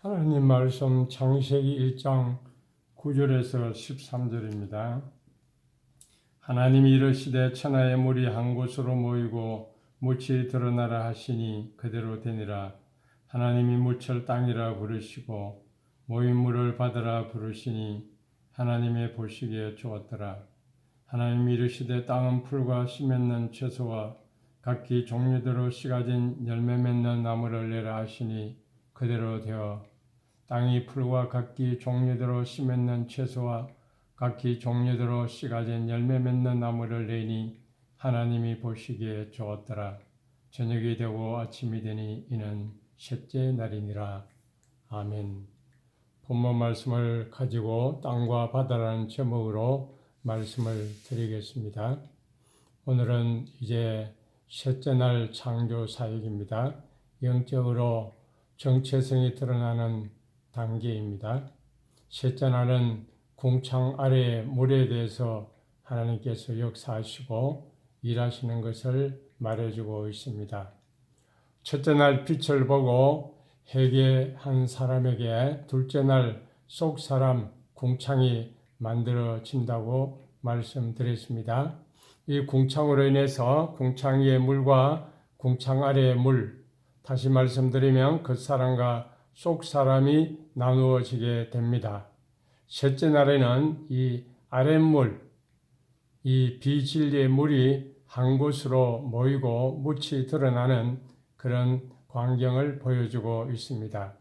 하나님 말씀 창세기 1장 9절에서 13절입니다. 하나님이 이르시되 천하의 물이 한 곳으로 모이고 묻이 드러나라 하시니 그대로 되니라. 하나님이 무철 땅이라 부르시고 모인 물을 받으라 부르시니 하나님의 보시기에 좋았더라. 하나님이 이르시되 땅은 풀과 씨 맺는 채소와 각기 종류대로 씨가 진 열매 맺는 나무를 내라 하시니 그대로 되어 땅이 풀과 각기 종류대로 씨 맺는 채소와 각기 종류대로 씨가 진 열매 맺는 나무를 내니 하나님이 보시기에 좋았더라. 저녁이 되고 아침이 되니 이는 셋째 날이니라. 아멘. 본문 말씀을 가지고 땅과 바다라는 제목으로 말씀을 드리겠습니다. 오늘은 이제 셋째 날 창조 사역입니다. 영적으로 정체성이 드러나는 단계입니다. 셋째 날은 궁창 아래의 물에 대해서 하나님께서 역사하시고 일하시는 것을 말해주고 있습니다. 첫째 날 빛을 보고 회개한 사람에게 둘째 날 속 사람 궁창이 만들어진다고 말씀드렸습니다. 이 궁창으로 인해서 궁창 위의 물과 궁창 아래의 물, 다시 말씀드리면 그 사람과 속 사람이 나누어지게 됩니다. 셋째 날에는 이 아랫물, 이 비진리의 물이 한 곳으로 모이고 묻이 드러나는 그런 광경을 보여주고 있습니다.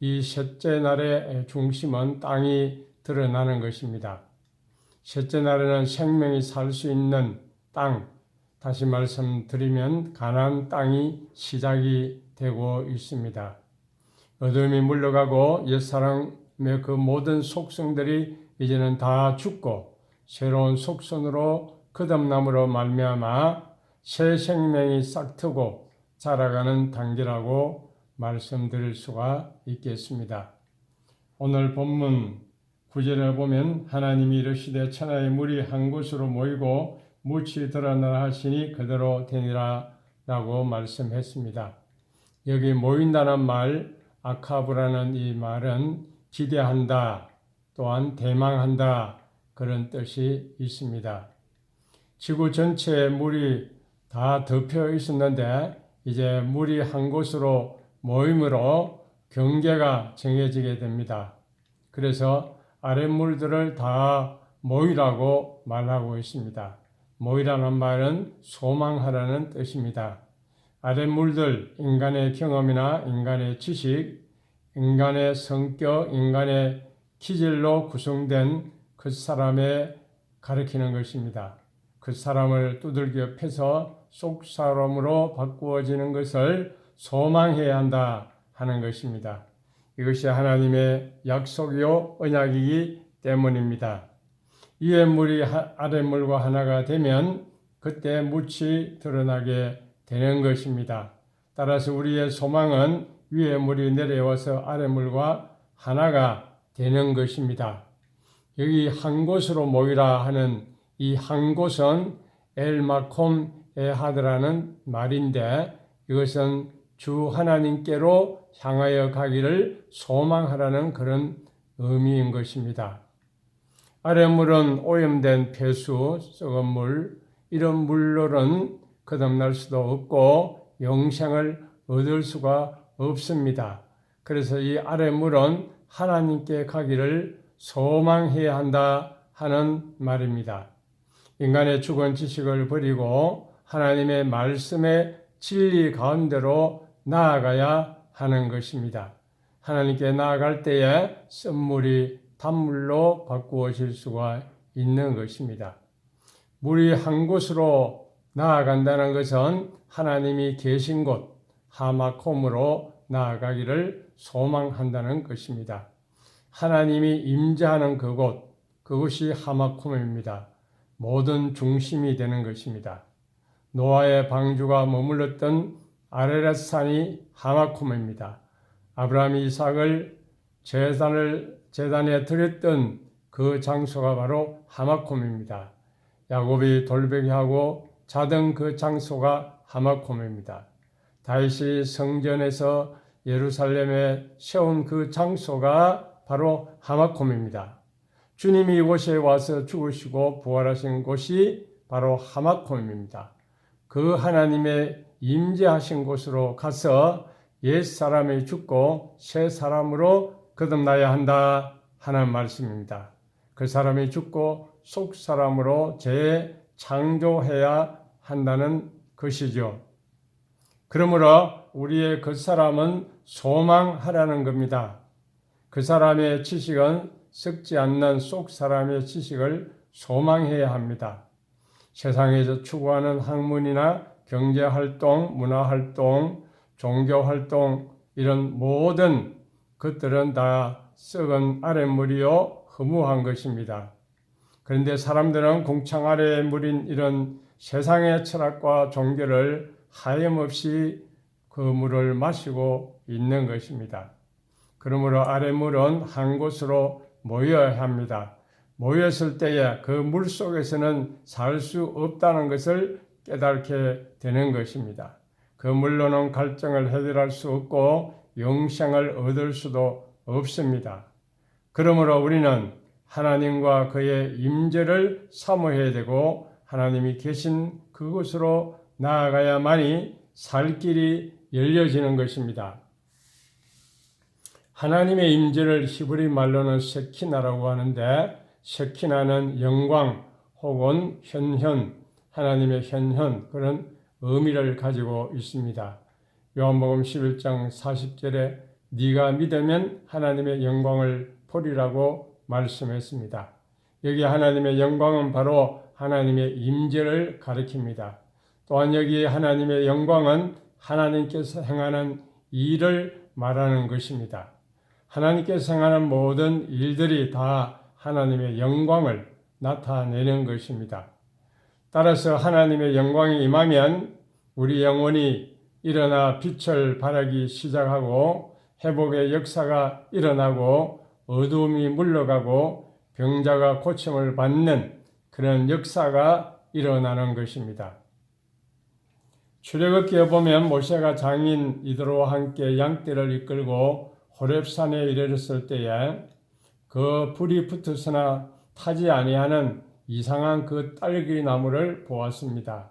이 셋째 날의 중심은 땅이 드러나는 것입니다. 셋째 날에는 생명이 살 수 있는 땅, 다시 말씀드리면 가나안 땅이 시작이 되고 있습니다. 어둠이 물러가고 옛사람의 그 모든 속성들이 이제는 다 죽고 새로운 속성으로 거듭남으로 말미암아 새 생명이 싹트고 자라가는 단계라고 말씀드릴 수가 있겠습니다. 오늘 본문 구절에 보면 하나님이 이르시되 천하의 물이 한 곳으로 모이고 묻이 드러나라 하시니 그대로 되니라 라고 말씀했습니다. 여기 모인다는 말 아카브라는 이 말은 기대한다 또한 대망한다 그런 뜻이 있습니다. 지구 전체에 물이 다 덮여 있었는데 이제 물이 한 곳으로 모임으로 경계가 정해지게 됩니다. 그래서 아랫물들을 다 모이라고 말하고 있습니다. 모이라는 말은 소망하라는 뜻입니다. 아랫물들, 인간의 경험이나 인간의 지식, 인간의 성격, 인간의 기질로 구성된 그 사람의 가르치는 것입니다. 그 사람을 두들겨 패서 속 사람으로 바꾸어지는 것을 소망해야 한다 하는 것입니다. 이것이 하나님의 약속이요 언약이기 때문입니다. 이의 물이 아랫물과 하나가 되면 그때 묻이 드러나게 되는 것입니다. 따라서 우리의 소망은 위의 물이 내려와서 아랫물과 하나가 되는 것입니다. 여기 한 곳으로 모이라 하는 이 한 곳은 엘마콤 에하드라는 말인데 이것은 주 하나님께로 향하여 가기를 소망하라는 그런 의미인 것입니다. 아랫물은 오염된 폐수, 썩은 물, 이런 물로는 거듭날 수도 없고 영생을 얻을 수가 없습니다. 그래서 이 아랫물은 하나님께 가기를 소망해야 한다 하는 말입니다. 인간의 죽은 지식을 버리고 하나님의 말씀의 진리 가운데로 나아가야 하는 것입니다. 하나님께 나아갈 때에 쓴물이 단물로 바꾸어질 수가 있는 것입니다. 물이 한 곳으로 나아간다는 것은 하나님이 계신 곳 하마콤으로 나아가기를 소망한다는 것입니다. 하나님이 임재하는 그곳 그것이 하마콤입니다. 모든 중심이 되는 것입니다. 노아의 방주가 머물렀던 아레라산이 하마콤입니다. 아브라함이 이삭을 재단을 재단에 드렸던 그 장소가 바로 하마콤입니다. 야곱이 돌베기하고 자던 그 장소가 하마콤입니다. 다윗이 성전에서 예루살렘에 세운 그 장소가 바로 하마콤입니다. 주님이 이곳에 와서 죽으시고 부활하신 곳이 바로 하마콤입니다. 그 하나님의 임재하신 곳으로 가서 옛 사람이 죽고 새 사람으로 거듭나야 한다 하는 말씀입니다. 그 사람이 죽고 속 사람으로 재 창조해야 한다는 것이죠. 그러므로 우리의 그 사람은 소망하라는 겁니다. 그 사람의 지식은 썩지 않는 속 사람의 지식을 소망해야 합니다. 세상에서 추구하는 학문이나 경제활동, 문화활동, 종교활동, 이런 모든 것들은 다 썩은 아랫물이요, 허무한 것입니다. 그런데 사람들은 공창 아래에 물인 이런 세상의 철학과 종교를 하염없이 그 물을 마시고 있는 것입니다. 그러므로 아래물은 한 곳으로 모여야 합니다. 모였을 때에 그 물 속에서는 살 수 없다는 것을 깨닫게 되는 것입니다. 그 물로는 갈증을 해결할 수 없고 영생을 얻을 수도 없습니다. 그러므로 우리는 하나님과 그의 임재를 사모해야 되고 하나님이 계신 그곳으로 나아가야만이 살 길이 열려지는 것입니다. 하나님의 임재를 히브리 말로는 세키나라고 하는데 세키나는 영광 혹은 현현 하나님의 현현 그런 의미를 가지고 있습니다. 요한복음 11장 40절에 네가 믿으면 하나님의 영광을 보리라고 말씀했습니다. 여기 하나님의 영광은 바로 하나님의 임재를 가리킵니다. 또한 여기 하나님의 영광은 하나님께서 행하는 일을 말하는 것입니다. 하나님께서 행하는 모든 일들이 다 하나님의 영광을 나타내는 것입니다. 따라서 하나님의 영광이 임하면 우리 영혼이 일어나 빛을 발하기 시작하고 회복의 역사가 일어나고 어두움이 물러가고 병자가 고침을 받는 그런 역사가 일어나는 것입니다. 출애굽기에 보면 모세가 장인 이드로와 함께 양떼를 이끌고 호렙산에 이르렀을 때에 그 불이 붙어서나 타지 아니하는 이상한 그 딸기 나무를 보았습니다.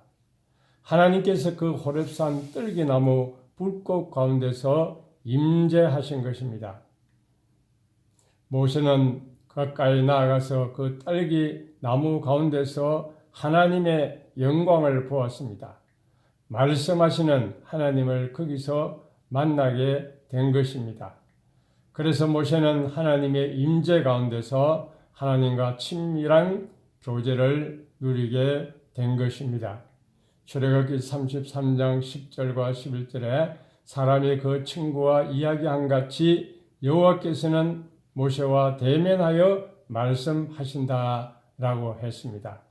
하나님께서 그 호렙산 딸기 나무 불꽃 가운데서 임재하신 것입니다. 모세는 가까이 나아가서 그 딸기 나무 가운데서 하나님의 영광을 보았습니다. 말씀하시는 하나님을 거기서 만나게 된 것입니다. 그래서 모세는 하나님의 임재 가운데서 하나님과 친밀한 교제를 누리게 된 것입니다. 출애굽기 33장 10절과 11절에 사람이 그 친구와 이야기한 같이 여호와께서는 모세와 대면하여 말씀하신다라고 했습니다.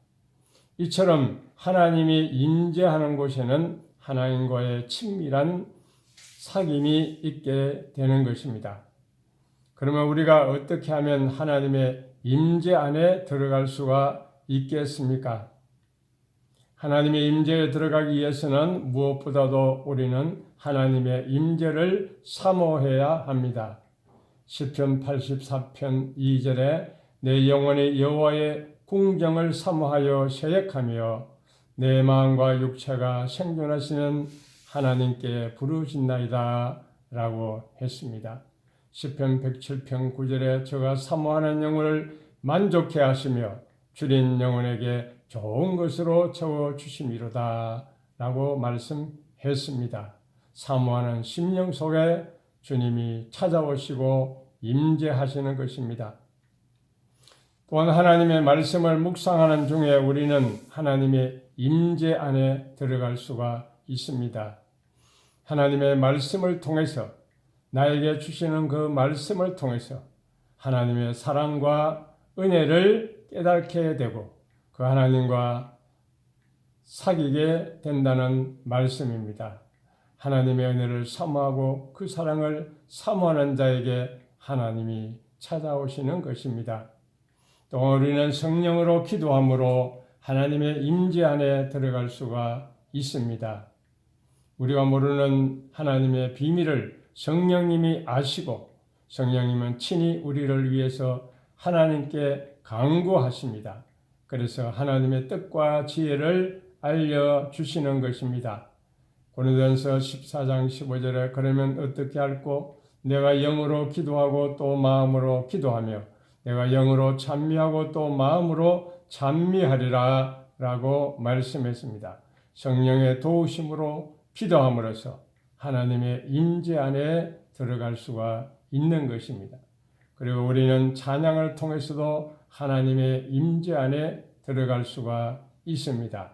이처럼 하나님이 임재하는 곳에는 하나님과의 친밀한 사귐이 있게 되는 것입니다. 그러면 우리가 어떻게 하면 하나님의 임재 안에 들어갈 수가 있겠습니까? 하나님의 임재에 들어가기 위해서는 무엇보다도 우리는 하나님의 임재를 사모해야 합니다. 시편 84편 2절에 내 영혼이 여호와의 궁정을 사모하여 세역하며 내 마음과 육체가 생존하시는 하나님께 부르짖나이다 라고 했습니다. 시편 107편 9절에 저가 사모하는 영혼을 만족해 하시며 줄인 영혼에게 좋은 것으로 채워 주심이로다 라고 말씀했습니다. 사모하는 심령 속에 주님이 찾아오시고 임재하시는 것입니다. 또한 하나님의 말씀을 묵상하는 중에 우리는 하나님의 임재 안에 들어갈 수가 있습니다. 하나님의 말씀을 통해서 나에게 주시는 그 말씀을 통해서 하나님의 사랑과 은혜를 깨닫게 되고 그 하나님과 사귀게 된다는 말씀입니다. 하나님의 은혜를 사모하고 그 사랑을 사모하는 자에게 하나님이 찾아오시는 것입니다. 또 우리는 성령으로 기도함으로 하나님의 임재 안에 들어갈 수가 있습니다. 우리가 모르는 하나님의 비밀을 성령님이 아시고 성령님은 친히 우리를 위해서 하나님께 강구하십니다. 그래서 하나님의 뜻과 지혜를 알려 주시는 것입니다. 고린도전서 14장 15절에 그러면 어떻게 할꼬 내가 영으로 기도하고 또 마음으로 기도하며 내가 영으로 찬미하고 또 마음으로 찬미하리라 라고 말씀했습니다. 성령의 도우심으로 기도함으로써 하나님의 임재 안에 들어갈 수가 있는 것입니다. 그리고 우리는 찬양을 통해서도 하나님의 임재 안에 들어갈 수가 있습니다.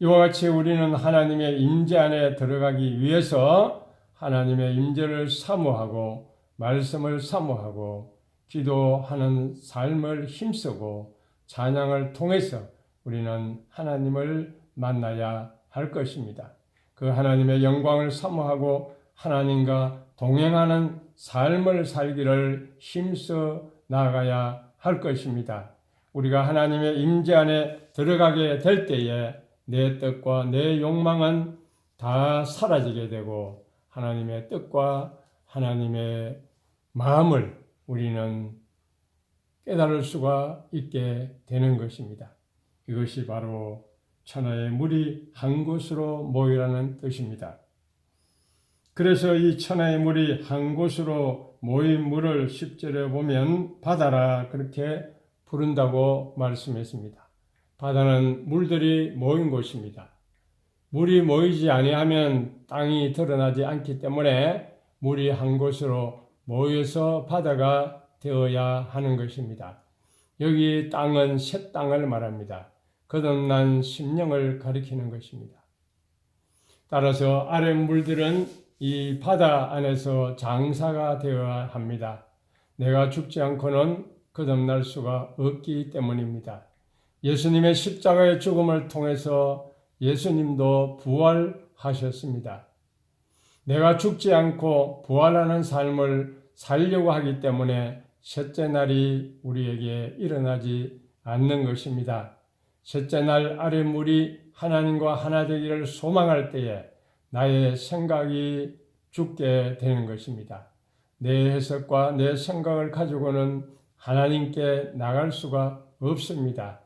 이와 같이 우리는 하나님의 임재 안에 들어가기 위해서 하나님의 임재를 사모하고 말씀을 사모하고 기도하는 삶을 힘쓰고 찬양을 통해서 우리는 하나님을 만나야 할 것입니다. 그 하나님의 영광을 사모하고 하나님과 동행하는 삶을 살기를 힘써 나가야 할 것입니다. 우리가 하나님의 임재 안에 들어가게 될 때에 내 뜻과 내 욕망은 다 사라지게 되고 하나님의 뜻과 하나님의 마음을 우리는 깨달을 수가 있게 되는 것입니다. 이것이 바로 천하의 물이 한 곳으로 모이라는 뜻입니다. 그래서 이 천하의 물이 한 곳으로 모인 물을 10절에 보면 바다라 그렇게 부른다고 말씀했습니다. 바다는 물들이 모인 곳입니다. 물이 모이지 아니하면 땅이 드러나지 않기 때문에 물이 한 곳으로 모여서 바다가 되어야 하는 것입니다. 여기 땅은 새 땅을 말합니다. 거듭난 심령을 가리키는 것입니다. 따라서 아래 물들은 이 바다 안에서 장사가 되어야 합니다. 내가 죽지 않고는 거듭날 수가 없기 때문입니다. 예수님의 십자가의 죽음을 통해서 예수님도 부활하셨습니다. 내가 죽지 않고 부활하는 삶을 살려고 하기 때문에 셋째 날이 우리에게 일어나지 않는 것입니다. 셋째 날 아래 물이 하나님과 하나 되기를 소망할 때에 나의 생각이 죽게 되는 것입니다. 내 해석과 내 생각을 가지고는 하나님께 나갈 수가 없습니다.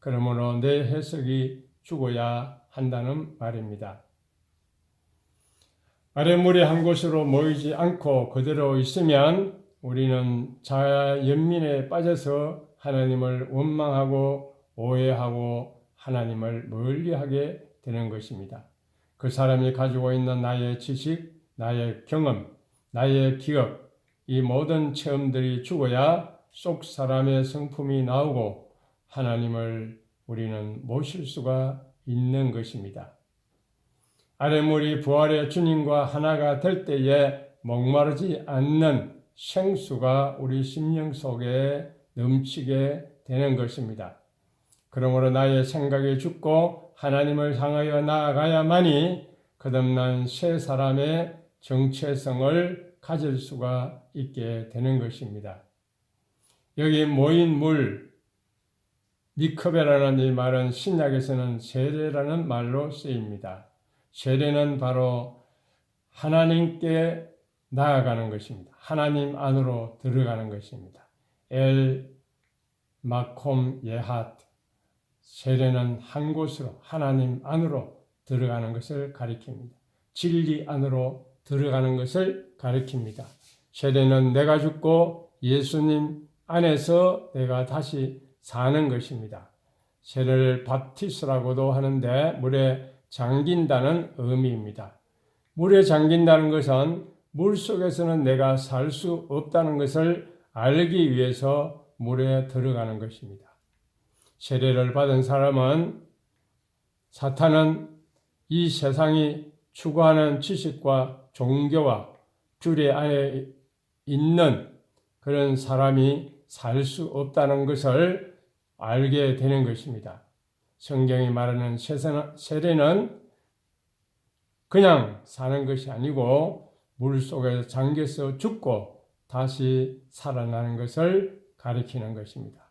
그러므로 내 해석이 죽어야 한다는 말입니다. 아랫물이 한 곳으로 모이지 않고 그대로 있으면 우리는 자아 연민에 빠져서 하나님을 원망하고 오해하고 하나님을 멀리하게 되는 것입니다. 그 사람이 가지고 있는 나의 지식, 나의 경험, 나의 기억, 이 모든 체험들이 죽어야 속 사람의 성품이 나오고 하나님을 우리는 모실 수가 있는 것입니다. 아래물이 부활의 주님과 하나가 될 때에 목마르지 않는 생수가 우리 심령 속에 넘치게 되는 것입니다. 그러므로 나의 생각이 죽고 하나님을 향하여 나아가야만이 거듭난 새 사람의 정체성을 가질 수가 있게 되는 것입니다. 여기 모인 물, 니크베라는 이 말은 신약에서는 세례라는 말로 쓰입니다. 세례는 바로 하나님께 나아가는 것입니다. 하나님 안으로 들어가는 것입니다. 엘 마콤 예핫 세례는 한 곳으로 하나님 안으로 들어가는 것을 가리킵니다. 진리 안으로 들어가는 것을 가리킵니다. 세례는 내가 죽고 예수님 안에서 내가 다시 사는 것입니다. 세례를 바티스라고도 하는데 물에 잠긴다는 의미입니다. 물에 잠긴다는 것은 물 속에서는 내가 살 수 없다는 것을 알기 위해서 물에 들어가는 것입니다. 세례를 받은 사람은 사탄은 이 세상이 추구하는 지식과 종교와 규례 안에 있는 그런 사람이 살 수 없다는 것을 알게 되는 것입니다. 성경이 말하는 세례는 그냥 사는 것이 아니고 물 속에 잠겨서 죽고 다시 살아나는 것을 가리키는 것입니다.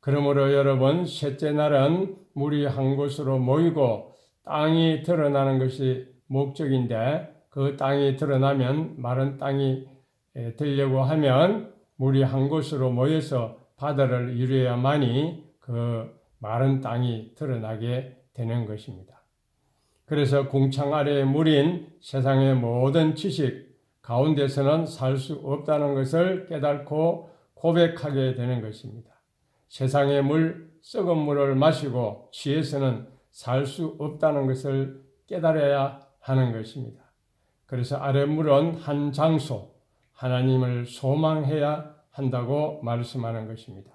그러므로 여러분, 셋째 날은 물이 한 곳으로 모이고 땅이 드러나는 것이 목적인데 그 땅이 드러나면 마른 땅이 에, 되려고 하면 물이 한 곳으로 모여서 바다를 이루어야만이 그 마른 땅이 드러나게 되는 것입니다. 그래서 궁창 아래의 물인 세상의 모든 지식 가운데서는 살 수 없다는 것을 깨닫고 고백하게 되는 것입니다. 세상의 물, 썩은 물을 마시고 취해서는 살 수 없다는 것을 깨달아야 하는 것입니다. 그래서 아랫물은 한 장소, 하나님을 소망해야 한다고 말씀하는 것입니다.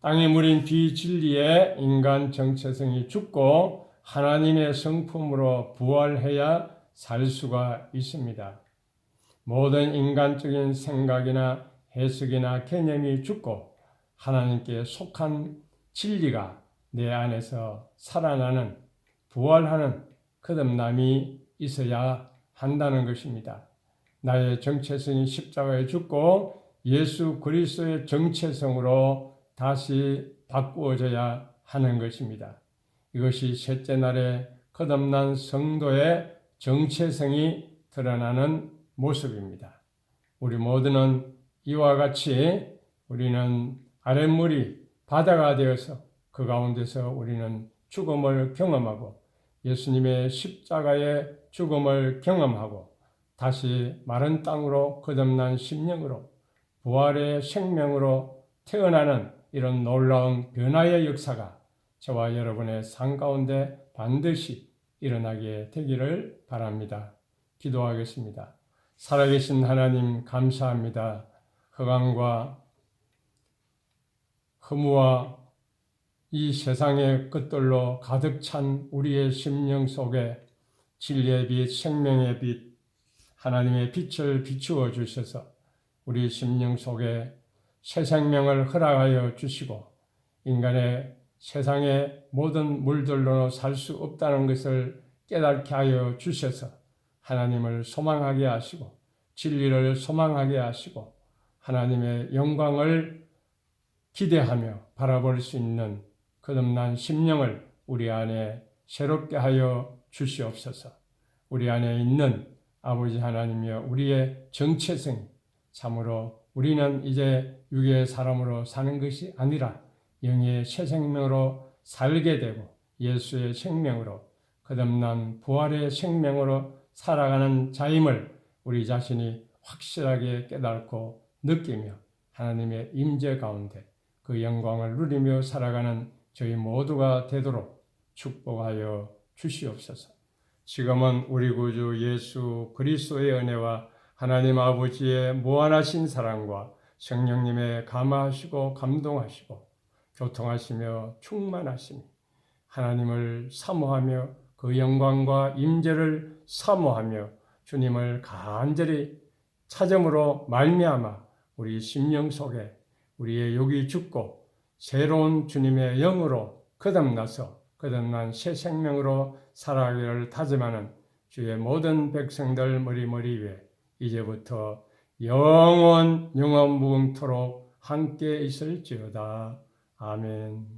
땅의 물인 비진리에 인간 정체성이 죽고 하나님의 성품으로 부활해야 살 수가 있습니다. 모든 인간적인 생각이나 해석이나 개념이 죽고 하나님께 속한 진리가 내 안에서 살아나는 부활하는 거듭남이 있어야 한다는 것입니다. 나의 정체성이 십자가에 죽고 예수 그리스도의 정체성으로 다시 바꾸어져야 하는 것입니다. 이것이 셋째 날에 거듭난 성도의 정체성이 드러나는 모습입니다. 우리 모두는 이와 같이 우리는 아랫물이 바다가 되어서 그 가운데서 우리는 죽음을 경험하고 예수님의 십자가의 죽음을 경험하고 다시 마른 땅으로 거듭난 심령으로 부활의 생명으로 태어나는 이런 놀라운 변화의 역사가 저와 여러분의 삶 가운데 반드시 일어나게 되기를 바랍니다. 기도하겠습니다. 살아계신 하나님 감사합니다. 허강과 허무와 이 세상의 것들로 가득 찬 우리의 심령 속에 진리의 빛, 생명의 빛, 하나님의 빛을 비추어 주셔서 우리 심령 속에 새 생명을 허락하여 주시고 인간의 세상의 모든 물들로 살 수 없다는 것을 깨닫게 하여 주셔서 하나님을 소망하게 하시고 진리를 소망하게 하시고 하나님의 영광을 기대하며 바라볼 수 있는 거듭난 심령을 우리 안에 새롭게 하여 주시옵소서. 우리 안에 있는 아버지 하나님이여 우리의 정체성 참으로 우리는 이제 육의 사람으로 사는 것이 아니라 영의 새 생명으로 살게 되고 예수의 생명으로 거듭난 부활의 생명으로 살아가는 자임을 우리 자신이 확실하게 깨닫고 느끼며 하나님의 임재 가운데 그 영광을 누리며 살아가는 저희 모두가 되도록 축복하여 주시옵소서. 지금은 우리 구주 예수 그리스도의 은혜와 하나님 아버지의 무한하신 사랑과 성령님의 감화하시고 감동하시고 교통하시며 충만하시니 하나님을 사모하며 그 영광과 임재를 사모하며 주님을 간절히 찾음으로 말미암아 우리 심령 속에 우리의 욕이 죽고 새로운 주님의 영으로 거듭나서 거듭난 새 생명으로 살아가기를 다짐하는 주의 모든 백성들 머리머리 위에 이제부터 영원 영원 무궁토록 함께 있을지어다. 아멘.